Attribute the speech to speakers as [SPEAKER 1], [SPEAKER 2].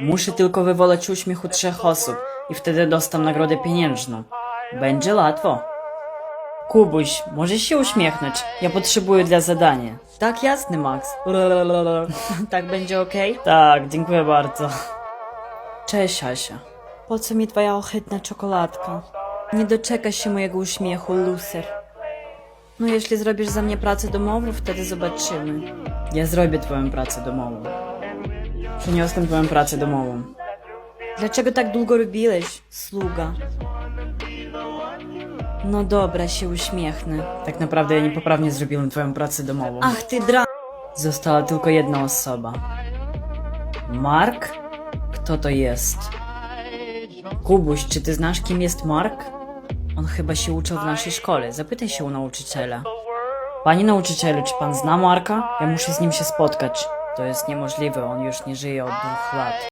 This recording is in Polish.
[SPEAKER 1] Muszę tylko wywołać uśmiech u trzech osób i wtedy dostam nagrodę pieniężną. Będzie łatwo. Kubuś, możesz się uśmiechnąć? Ja potrzebuję dla zadania. Tak, jasny, Max. Tak będzie ok? Tak, dziękuję bardzo. Cześć, Asia. Po co mi twoja ohydna czekoladka? Nie doczekasz się mojego uśmiechu, luser. No jeśli zrobisz za mnie pracę domową, wtedy zobaczymy. Ja zrobię twoją pracę domową. Przyniosłem twoją pracę domową. Dlaczego tak długo robiłeś, sługa? No dobra, się uśmiechnę. Tak naprawdę ja niepoprawnie zrobiłem twoją pracę domową. Ach, ty dra... Została tylko jedna osoba. Mark? Kto to jest? Kubuś, czy ty znasz kim jest Mark? On chyba się uczył w naszej szkole. Zapytaj się u nauczyciela. Panie nauczycielu, czy pan zna Marka? Ja muszę z nim się spotkać. To jest niemożliwe, on już nie żyje od dwóch lat.